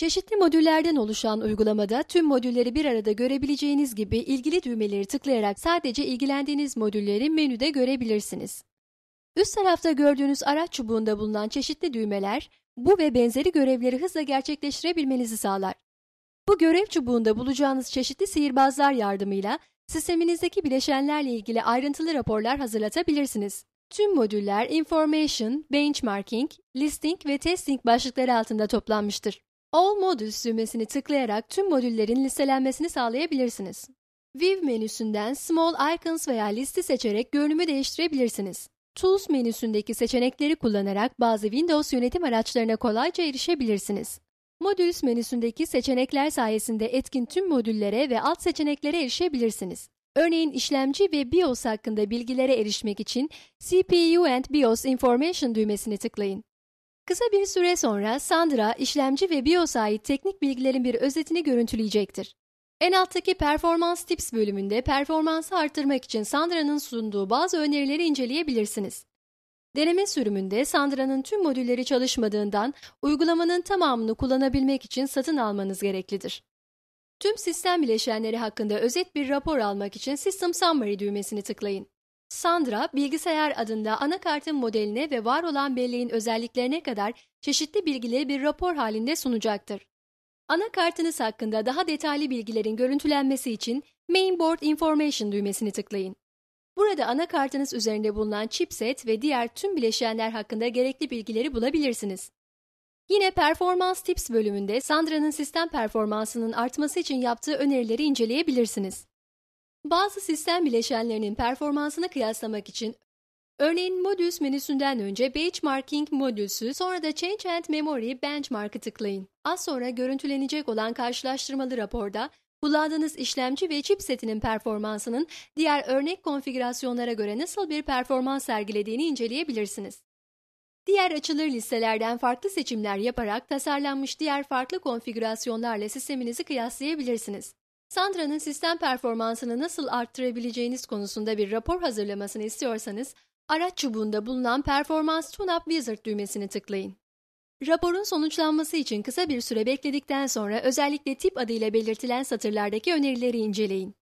Çeşitli modüllerden oluşan uygulamada tüm modülleri bir arada görebileceğiniz gibi ilgili düğmeleri tıklayarak sadece ilgilendiğiniz modülleri menüde görebilirsiniz. Üst tarafta gördüğünüz araç çubuğunda bulunan çeşitli düğmeler, bu ve benzeri görevleri hızla gerçekleştirebilmenizi sağlar. Bu görev çubuğunda bulacağınız çeşitli sihirbazlar yardımıyla sisteminizdeki bileşenlerle ilgili ayrıntılı raporlar hazırlatabilirsiniz. Tüm modüller Information, Benchmarking, Listing ve Testing başlıkları altında toplanmıştır. All Modules düğmesini tıklayarak tüm modüllerin listelenmesini sağlayabilirsiniz. View menüsünden Small Icons veya listi seçerek görünümü değiştirebilirsiniz. Tools menüsündeki seçenekleri kullanarak bazı Windows yönetim araçlarına kolayca erişebilirsiniz. Modules menüsündeki seçenekler sayesinde etkin tüm modüllere ve alt seçeneklere erişebilirsiniz. Örneğin işlemci ve BIOS hakkında bilgilere erişmek için CPU and BIOS Information düğmesini tıklayın. Kısa bir süre sonra Sandra, işlemci ve BIOS'a ait teknik bilgilerin bir özetini görüntüleyecektir. En alttaki Performans Tips bölümünde performansı arttırmak için Sandra'nın sunduğu bazı önerileri inceleyebilirsiniz. Deneme sürümünde Sandra'nın tüm modülleri çalışmadığından uygulamanın tamamını kullanabilmek için satın almanız gereklidir. Tüm sistem bileşenleri hakkında özet bir rapor almak için System Summary düğmesini tıklayın. Sandra, bilgisayar adında anakartın modeline ve var olan belleğin özelliklerine kadar çeşitli bilgileri bir rapor halinde sunacaktır. Anakartınız hakkında daha detaylı bilgilerin görüntülenmesi için Mainboard Information düğmesini tıklayın. Burada anakartınız üzerinde bulunan chipset ve diğer tüm bileşenler hakkında gerekli bilgileri bulabilirsiniz. Yine Performans Tips bölümünde Sandra'nın sistem performansının artması için yaptığı önerileri inceleyebilirsiniz. Bazı sistem bileşenlerinin performansını kıyaslamak için Örneğin Modules menüsünden önce Benchmarking modülsü, sonra da Change and Memory Benchmark'ı tıklayın. Az sonra görüntülenecek olan karşılaştırmalı raporda kullandığınız işlemci ve chipsetinin performansının diğer örnek konfigürasyonlara göre nasıl bir performans sergilediğini inceleyebilirsiniz. Diğer açılır listelerden farklı seçimler yaparak tasarlanmış diğer farklı konfigürasyonlarla sisteminizi kıyaslayabilirsiniz. Sandra'nın sistem performansını nasıl arttırabileceğiniz konusunda bir rapor hazırlamasını istiyorsanız, araç çubuğunda bulunan Performans Tune-Up Wizard düğmesini tıklayın. Raporun sonuçlanması için kısa bir süre bekledikten sonra özellikle tip adıyla belirtilen satırlardaki önerileri inceleyin.